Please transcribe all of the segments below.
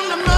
on the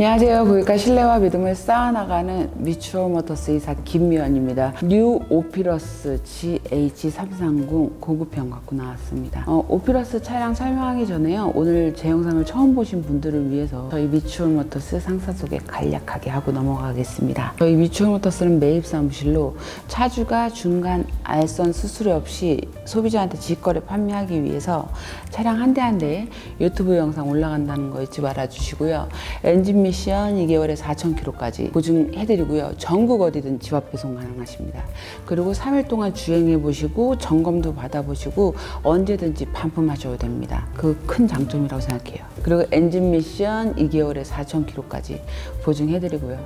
안녕하세요. 고객과 신뢰와 믿음을 쌓아나가는 미추홀 모터스 이사 김미연입니다. 뉴 오피러스 GH330 고급형 갖고 나왔습니다. 어, 오피러스 차량 설명하기 전에요. 오늘 제 영상을 처음 보신 분들을 위해서 저희 미추홀 모터스 상사 소개 간략하게 하고 넘어가겠습니다. 저희 미추홀 모터스는 매입 사무실로 차주가 중간 알선 수수료 없이 소비자한테 직거래 판매하기 위해서 차량 한 대 한 대 유튜브 영상 올라간다는 거 잊지 말아 주시고요. 엔진 미션 2개월에 4,000km까지 보증해드리고요. 전국 어디든 집앞 배송 가능하십니다. 그리고 3일 동안 주행해 보시고 점검도 받아보시고 언제든지 반품하셔도 됩니다. 그 큰 장점이라고 생각해요. 그리고 엔진 미션 2개월에 4,000km까지 보증해드리고요.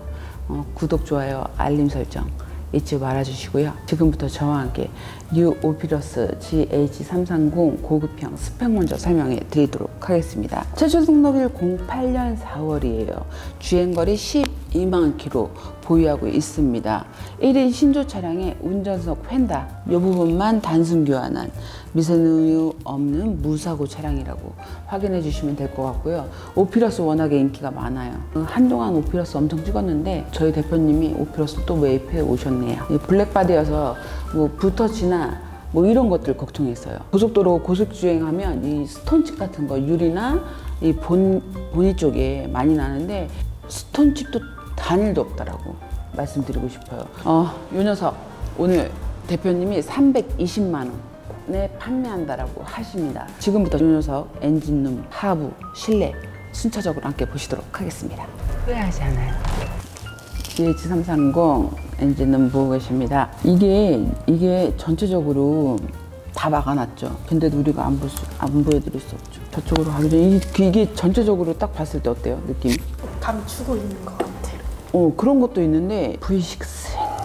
어, 구독, 좋아요, 알림 설정 잊지 말아주시고요. 지금부터 저와 함께 뉴 오피러스 GH330 고급형 스펙 먼저 설명해 드리도록 하겠습니다. 최초 등록일 08년 4월이에요. 주행거리 12만 킬로 보유하고 있습니다. 1인 신조 차량에 운전석 펜다 이 부분만 단순 교환한 미세누유 없는 무사고 차량이라고 확인해 주시면 될 것 같고요. 오피러스 워낙에 인기가 많아요. 한동안 오피러스 엄청 찍었는데 저희 대표님이 오피러스 또 매입해 오셨네요. 이 블랙바디여서 뭐 붓터치나 뭐 이런 것들 걱정했어요. 고속도로 고속 주행하면 이 스톤칩 같은 거 유리나 이 본, 보니 쪽에 많이 나는데 스톤칩도 단일도 없더라고 말씀드리고 싶어요. 어, 요 녀석 오늘 대표님이 320만 원에 판매한다라고 하십니다. 지금부터 요 녀석 엔진룸, 하부, 실내 순차적으로 함께 보시도록 하겠습니다. 후회하지 않아요. GH330 엔진은 보고 계십니다. 이게 이게 전체적으로 다 막아놨죠. 근데도 우리가 안, 볼 수, 안 보여드릴 수 없죠. 저쪽으로 가기 전에 이게, 이게 전체적으로 딱 봤을 때 어때요? 느낌? 감추고 있는 것 같아요. 어 그런 것도 있는데 V6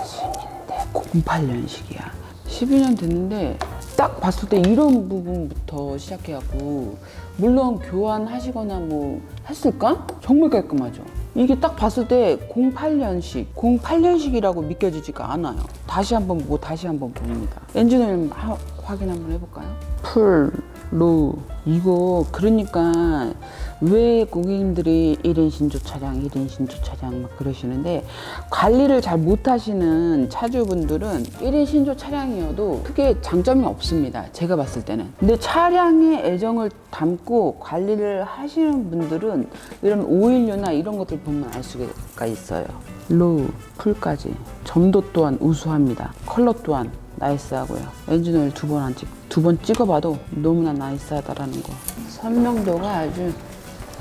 엔진인데 08년식이야 12년 됐는데 딱 봤을 때 이런 부분부터 시작해갖고 물론 교환하시거나 뭐 했을까? 정말 깔끔하죠 이게 딱 봤을 때 08년식 08년식이라고 믿겨지지가 않아요 다시 한번 보고 다시 한번 봅니다 엔진오일 하- 확인 한번 해볼까요? 풀, 로 이거 그러니까 왜 고객님들이 1인 신조 차량, 1인 신조 차량 막 그러시는데 관리를 잘 못하시는 차주분들은 1인 신조 차량이어도 크게 장점이 없습니다. 제가 봤을 때는. 근데 차량에 애정을 담고 관리를 하시는 분들은 이런 오일류나 이런 것들 보면 알 수가 있어요. 로우, 풀까지. 점도 또한 우수합니다. 컬러 또한 나이스하고요. 엔진 오일 두 번 안 찍, 두 번 찍어봐도 너무나 나이스하다라는 거. 설명도가 아주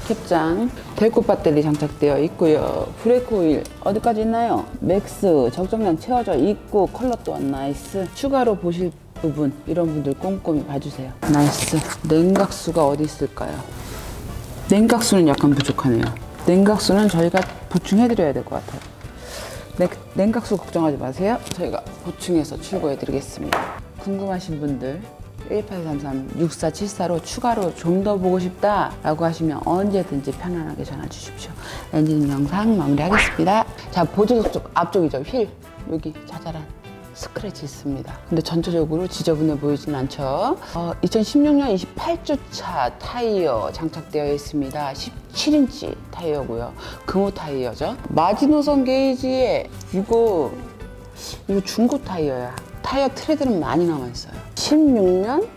캡장 델코 배터리 장착되어 있고요. 브레이크 오일 어디까지 있나요? 맥스 적정량 채워져 있고 컬러 또한 나이스. 추가로 보실 부분 이런 분들 꼼꼼히 봐주세요. 나이스. 냉각수가 어디 있을까요? 냉각수는 약간 부족하네요. 냉각수는 저희가 보충해드려야 될 것 같아요. 냉, 냉각수 걱정하지 마세요. 저희가 보충해서 출고해 드리겠습니다. 궁금하신 분들 1833-6474로 추가로 좀 더 보고 싶다라고 하시면 언제든지 편안하게 전화 주십시오. 엔진 영상 마무리하겠습니다. 자, 보조석 쪽 앞쪽이죠. 휠 여기 자잘한 스크래치 있습니다. 근데 전체적으로 지저분해 보이진 않죠. 어, 2016년 28주차 타이어 장착되어 있습니다. 17인치 타이어고요. 금호 타이어죠. 마지노선 게이지에 이거 이거 중고 타이어야. 타이어 트레드는 많이 남아 있어요. 16년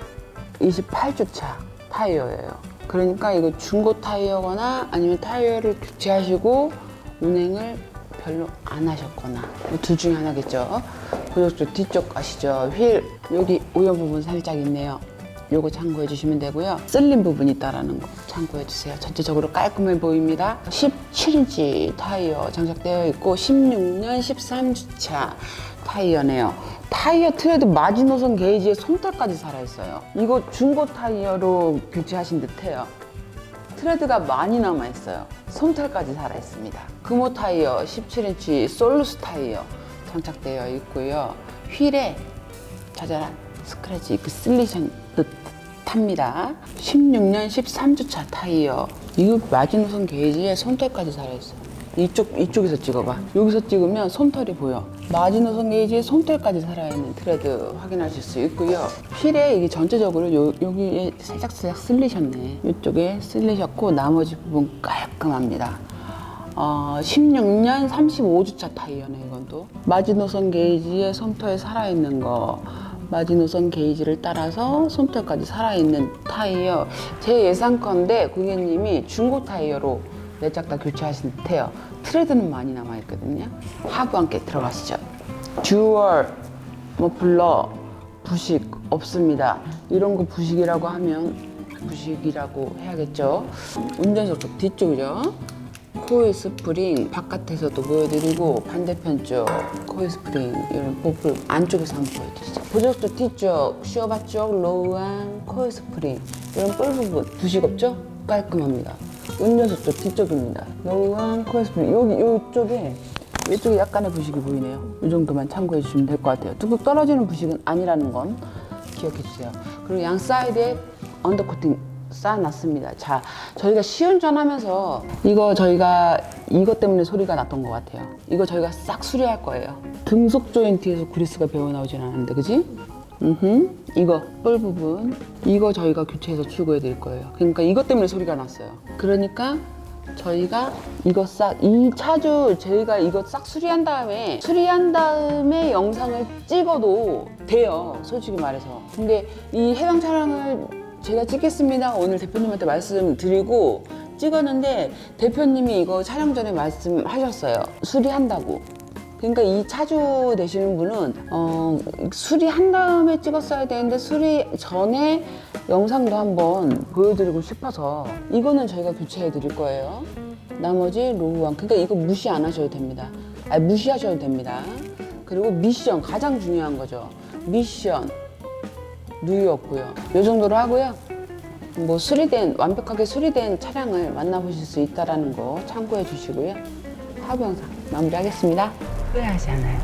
28주 차 타이어예요. 그러니까 이거 중고 타이어거나 아니면 타이어를 교체하시고 운행을 별로 안 하셨거나 뭐 둘 중에 하나겠죠. 보조쪽 뒤쪽 가시죠. 휠 여기 오염 부분 살짝 있네요. 요거 참고해 주시면 되고요. 쓸린 부분이 있다라는 거 참고해 주세요. 전체적으로 깔끔해 보입니다. 17인치 타이어 장착되어 있고 16년 13주차 타이어네요. 타이어 트레드 마지노선 게이지에 솜털까지 살아있어요. 이거 중고 타이어로 교체하신 듯해요. 트레드가 많이 남아 있어요. 솜털까지 살아 있습니다. 금호 타이어 17인치 솔루스 타이어 장착되어 있고요. 휠에 자잘한 스크래치 그 슬리션 듯합니다. 16년 13주차 타이어. 이거 마지노선 게이지에 솜털까지 살아있어요. 이쪽 이쪽에서 찍어봐. 여기서 찍으면 솜털이 보여. 마지노선 게이지에 솜털까지 살아있는 트레드 확인하실 수 있고요. 휠에 이게 전체적으로 요, 여기에 살짝 살짝 쓸리셨네. 이쪽에 쓸리셨고 나머지 부분 깔끔합니다. 어, 16년 35주차 타이어네 이건 또 마지노선 게이지에 솜털 살아있는 거 마지노선 게이지를 따라서 솜털까지 살아있는 타이어 제 예상컨대 고객님이 중고 타이어로 내짝 다 교체하신 듯해요 트레드는 많이 남아있거든요. 하부 함께 들어가시죠. 듀얼 머플러 부식 없습니다. 이런 거 부식이라고 하면 부식이라고 해야겠죠? 운전석 쪽 뒤쪽이죠? 코일 스프링 바깥에서도 보여드리고 반대편 쪽 코일 스프링 이런 보풀 안쪽에서 한번 보여드리죠. 보조 쪽 뒤쪽 쪽 로우한 코일 스프링. 이런 뿔 부분 부식 없죠? 깔끔합니다 운전석 쪽 뒤쪽입니다 코일 스프링 여기 이쪽에 이쪽에 약간의 부식이 보이네요 이 정도만 참고해 주시면 될 것 같아요 뚝뚝 떨어지는 부식은 아니라는 건 기억해 주세요 그리고 양 사이드에 언더코팅 쌓아놨습니다. 자, 저희가 시운전 하면서 이거 저희가 이것 때문에 소리가 났던 것 같아요. 이거 저희가 싹 수리할 거예요. 등속 조인트에서 그리스가 배어 나오진 않았는데, 그지? 음, 이거 뿔 부분 이거 저희가 교체해서 출고해 드릴 거예요. 그러니까 이것 때문에 소리가 났어요. 그러니까 저희가 이거 싹 이 차주 저희가 이거 싹 수리한 다음에 수리한 다음에 영상을 찍어도 돼요. 솔직히 말해서. 근데 이 해당 차량을 제가 찍겠습니다. 오늘 대표님한테 말씀드리고 찍었는데 대표님이 이거 촬영 전에 말씀하셨어요. 수리한다고. 그러니까 이 차주 되시는 분은 어, 수리한 다음에 찍었어야 되는데 수리 전에 영상도 한번 보여드리고 싶어서 이거는 저희가 교체해 드릴 거예요. 나머지 로우왕 그러니까 이거 무시 안 하셔도 됩니다. 아니 무시하셔도 됩니다. 그리고 미션 가장 중요한 거죠. 미션 누이였고요. 이 정도로 하고요. 뭐 수리된 완벽하게 수리된 차량을 만나보실 수 있다라는 거 참고해 주시고요. 하부 영상 마무리하겠습니다. 후회하지 않아요.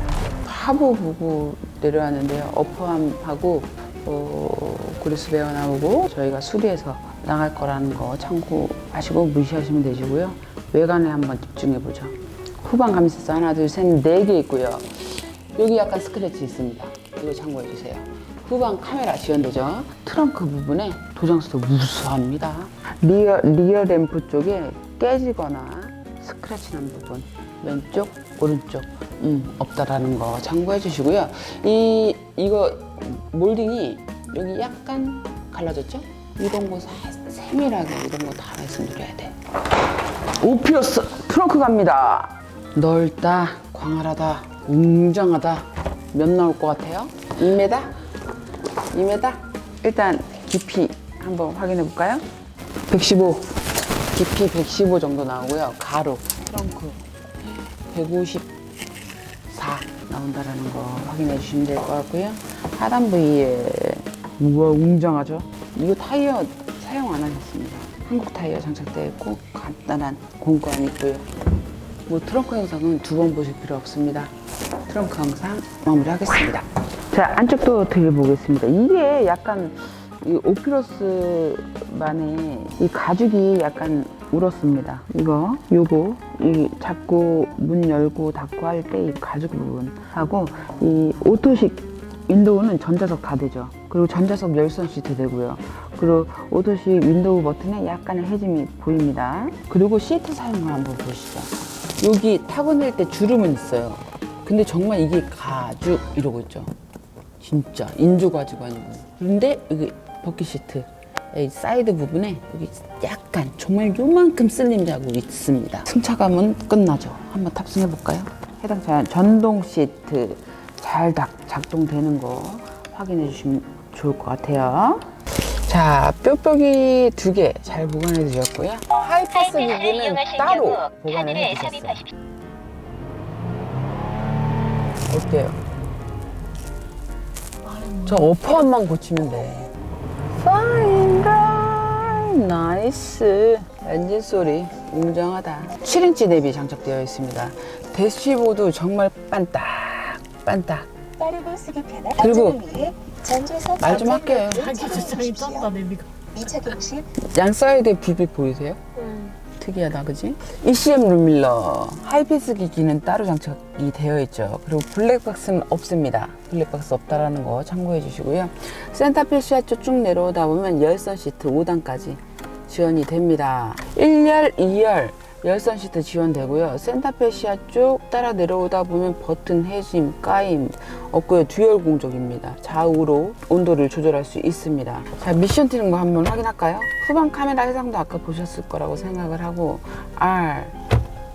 하부 보고 내려왔는데요. 어퍼함하고 어, 그리스 배어 나오고 저희가 수리해서 나갈 거라는 거 참고하시고 무시하시면 되시고요. 외관에 한번 집중해 보죠. 후방 감시세 하나, 둘, 셋, 네 개 있고요. 여기 약간 스크래치 있습니다. 이거 참고해 주세요. 후방 카메라 지원되죠. 트렁크 부분에 도장수도 우수합니다. 리어, 리어 램프 쪽에 깨지거나 스크래치 난 부분 왼쪽, 오른쪽 음, 없다라는 거 참고해 주시고요. 이 이거 몰딩이 여기 약간 갈라졌죠? 이런 거 사- 세밀하게 이런 거 다 말씀드려야 돼. 오피어스 트렁크 갑니다. 넓다, 광활하다, 웅장하다. 몇 나올 것 같아요? 2m? 2m? 일단 깊이 한번 확인해 볼까요? 115. 깊이 115 정도 나오고요. 가로 트렁크 154 나온다라는 거 확인해 주시면 될 것 같고요. 하단 부위에 우와 웅장하죠? 이거 타이어 사용 안 하셨습니다. 한국 타이어 장착되어 있고 간단한 공구안이 있고요. 뭐 트렁크 영상은 두 번 보실 필요 없습니다. 트렁크 영상 마무리하겠습니다. 자 안쪽도 들려보겠습니다. 이게 약간 이 오피러스 만의 이 가죽이 약간 울었습니다. 이거, 요거, 이 잡고 문 열고 닫고 할 때 이 가죽 부분하고 이 오토식 윈도우는 전자석 다 되죠. 그리고 전자석 열선 시트 되고요. 그리고 오토식 윈도우 버튼에 약간의 해짐이 보입니다. 그리고 시트 사용을 한번 보시죠. 여기 타고 낼때 주름은 있어요. 근데 정말 이게 가죽 이러고 있죠. 진짜 인조 가죽 아니고. 그런데 여기 버킷 시트 이 사이드 부분에 여기 약간 정말 요만큼 쓸림 자국이 있습니다. 승차감은 끝나죠. 한번 탑승해 볼까요? 해당 차량 전동 시트 잘 작, 작동되는 거 확인해 주시면 좋을 것 같아요. 자, 뾱뾱이 두개 잘 보관해 주셨고요. 하이패스 부분은 따로 보관을 해 주셨어요. 어때요? 저 어퍼함만 고치면 돼. 파인 나이스. 엔진 소리 웅장하다 7인치 내비 장착되어 있습니다 대시보드 정말 빤딱 빤딱 빠르고 쓰기 편한 그리고 전조석 말좀 할게요. 자기 주장이 쩐다 내비가. 미착용 시양 사이드에 불빛 보이세요? 특이하다 그지? ECM 룸밀러. 하이패스 기기는 따로 장착이 되어 있죠. 그리고 블랙박스는 없습니다. 블랙박스 없다라는 거 참고해 주시고요. 센터필 시야 쪽 쭉 내려오다 보면 열선 시트 5단까지 지원이 됩니다. 1열, 2열 열선 시트 지원되고요. 센터필 시야 쭉 따라 내려오다 보면 버튼 해짐, 까임 없고요 듀얼 공조기입니다. 좌우로 온도를 조절할 수 있습니다. 자 미션 튀는 거 한번 확인할까요? 후방 카메라 해상도 아까 보셨을 거라고 생각을 하고 R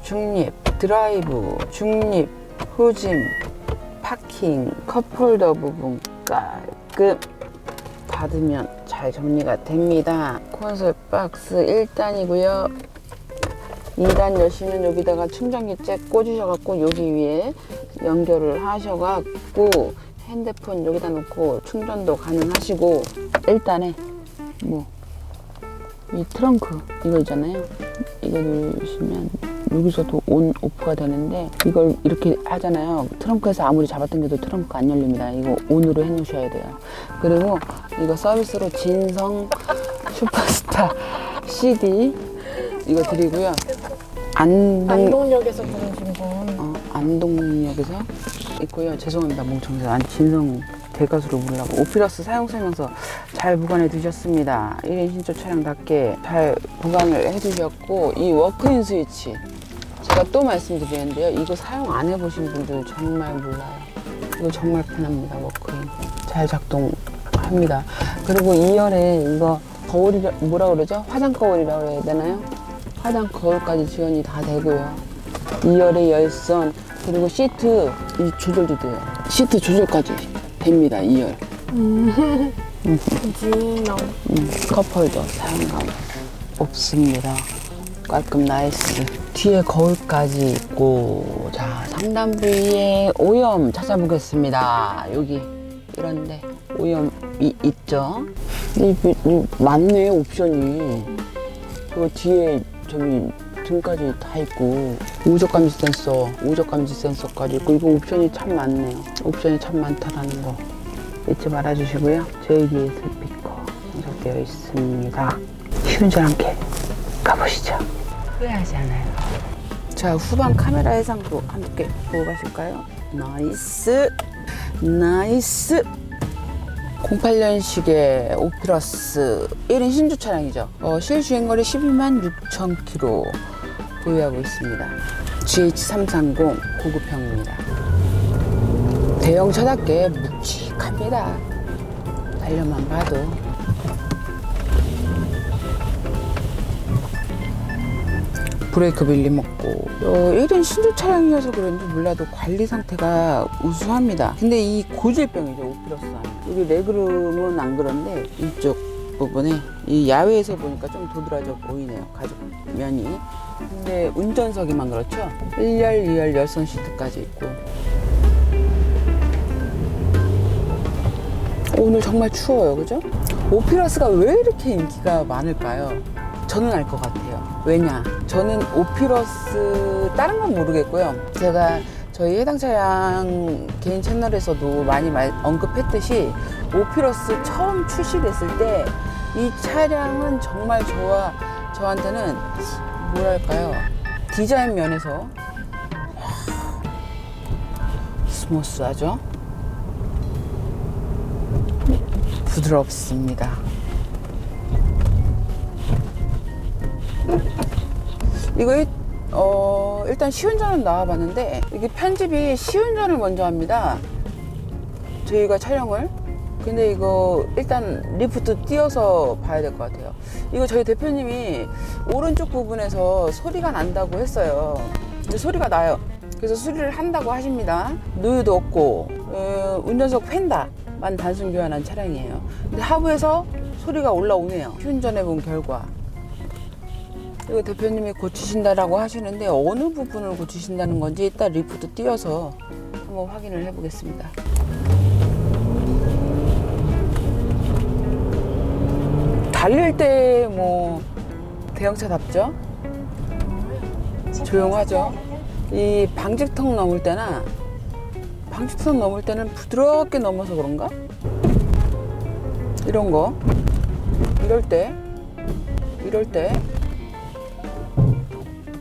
중립 드라이브 중립 후짐 파킹 컵홀더 부분 깔끔 닫으면 잘 정리가 됩니다. 콘솔 박스 1단이고요 2단 여시는 여기다가 충전기 잭 꽂으셔갖고 여기 위에 연결을 하셔갖고 핸드폰 여기다 놓고 충전도 가능하시고 1단에 뭐 이 트렁크 이거 있잖아요. 이거 누르시면 여기서도 온 오프가 되는데 이걸 이렇게 하잖아요. 트렁크에서 아무리 잡아당겨도 트렁크가 안 열립니다. 이거 온으로 해 놓으셔야 돼요. 그리고 이거 서비스로 진성 슈퍼스타 CD 이거 드리고요 안동 안동역에서 부르신 분. 어, 안동역에서 있고요. 죄송합니다. 멍청해서 안 진성 대가수로 부르려고 오피러스 사용 설명서 잘 보관해 두셨습니다. 1인 신조 차량답게 잘 보관을 해 두셨고 이 워크인 스위치 제가 또 말씀드리는데요. 이거 사용 안 해보신 분들 정말 몰라요. 이거 정말 편합니다. 워크인 잘 작동합니다. 그리고 2열에 이거 거울이라 뭐라 그러죠? 화장 거울이라고 해야 되나요? 화장 거울까지 지원이 다 되고요. 2열의 열선 그리고 시트 이 조절도 돼요. 시트 조절까지 됩니다. 2열. 진영. 음, 컵홀더 사용감 없습니다. 깔끔 나이스. 뒤에 거울까지 있고 자 상단 부위에 오염 찾아보겠습니다. 여기 이런데 오염이 있죠. 이, 이, 이 많네 옵션이. 그 뒤에 저기 등까지 다 있고 우적 감지 센서, 우적 감지 센서까지 있고 이거 옵션이 참 많네요. 옵션이 참 많다라는 거 잊지 말아주시고요. JBL 스피커 장착되어 있습니다. 쉬운 줄 않게 가보시죠. 후회하지 않아요. 자 후방 카메라 해상도 함께 보고 가실까요? 나이스, 나이스. 08년식의 오피러스 1인 신주 차량이죠. 어, 실주행거리 12만 6천 킬로 보유하고 있습니다. GH330 고급형입니다. 대형 차답게 묵직합니다. 달려만 봐도 브레이크 밀림 없고 어, 1인 신주 차량이어서 그런지 몰라도 관리 상태가 우수합니다. 근데 이 고질병이죠 오피러스 여기 레그룸은 안 그런데 이쪽 부분에 이 야외에서 보니까 좀 도드라져 보이네요 가죽 면이. 근데 운전석이만 그렇죠. 1열, 2열 열선 시트까지 있고 오늘 정말 추워요, 그죠? 오피러스가 왜 이렇게 인기가 많을까요? 저는 알 것 같아요. 왜냐? 저는 오피러스 다른 건 모르겠고요. 제가 저희 해당 차량 개인 채널에서도 많이 말, 언급했듯이 오피러스 처음 출시됐을 때 이 차량은 정말 저와 저한테는 뭐랄까요? 디자인 면에서 스무스하죠? 부드럽습니다. 이거 일- 어, 일단 시운전은 나와봤는데 이게 편집이 시운전을 먼저 합니다. 저희가 촬영을. 근데 이거 일단 리프트 띄어서 봐야 될 것 같아요. 이거 저희 대표님이 오른쪽 부분에서 소리가 난다고 했어요. 근데 소리가 나요. 그래서 수리를 한다고 하십니다. 노유도 없고 어, 운전석 펜다만 단순 교환한 차량이에요. 근데 하부에서 소리가 올라오네요. 시운전해 본 결과. 이거 대표님이 고치신다라고 하시는데 어느 부분을 고치신다는 건지 이따 리프트 띄어서 한번 확인을 해보겠습니다. 달릴 때 뭐 대형차답죠? 조용하죠? 이 방직턱 넘을 때나 방직턱 넘을 때는 부드럽게 넘어서 그런가? 이런 거 이럴 때 이럴 때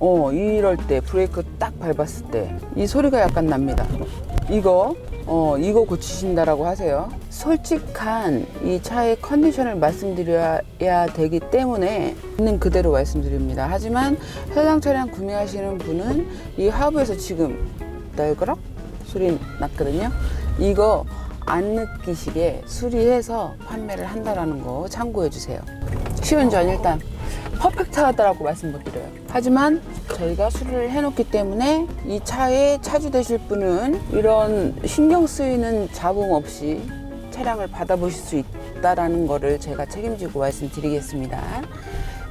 어, 이럴 때 브레이크 딱 밟았을 때 이 소리가 약간 납니다. 이거 어, 이거 고치신다라고 하세요. 솔직한 이 차의 컨디션을 말씀드려야 되기 때문에 있는 그대로 말씀드립니다. 하지만 해당 차량 구매하시는 분은 이 하부에서 지금 날그럭 소리 났거든요. 이거 안 느끼시게 수리해서 판매를 한다라는 거 참고해 주세요. 쉬운 전 일단 퍼펙트하다라고 말씀 못 드려요. 하지만 저희가 수리를 해놓기 때문에 이 차에 차주되실 분은 이런 신경 쓰이는 잡음 없이 차량을 받아보실 수 있다라는 거를 제가 책임지고 말씀드리겠습니다.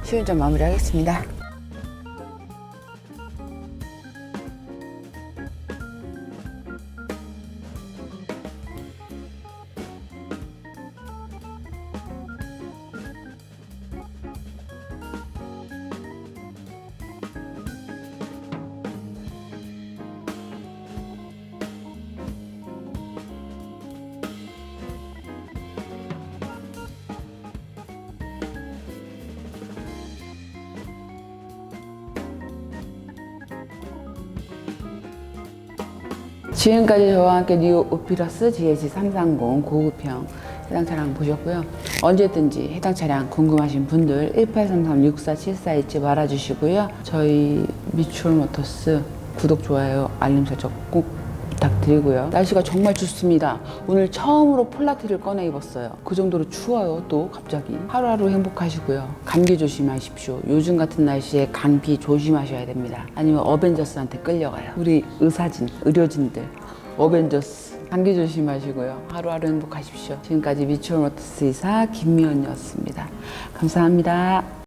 쉬운 전 마무리하겠습니다. 지금까지 저와 함께 뉴 오피러스 GS 330 고급형 해당 차량 보셨고요. 언제든지 해당 차량 궁금하신 분들 1833-6474 잊지 말아주시고요. 저희 미추홀 모터스 구독, 좋아요, 알림 설정 꼭 부탁드리고요. 날씨가 정말 춥습니다. 오늘 처음으로 폴라티를 꺼내 입었어요. 그 정도로 추워요. 또 갑자기 하루하루 행복하시고요. 감기 조심하십시오. 요즘 같은 날씨에 감기 조심하셔야 됩니다. 아니면 어벤져스한테 끌려가요. 우리 의사진, 의료진들, 어벤져스 감기 조심하시고요. 하루하루 행복하십시오. 지금까지 미추홀 모터스 이사 김미연이었습니다. 감사합니다.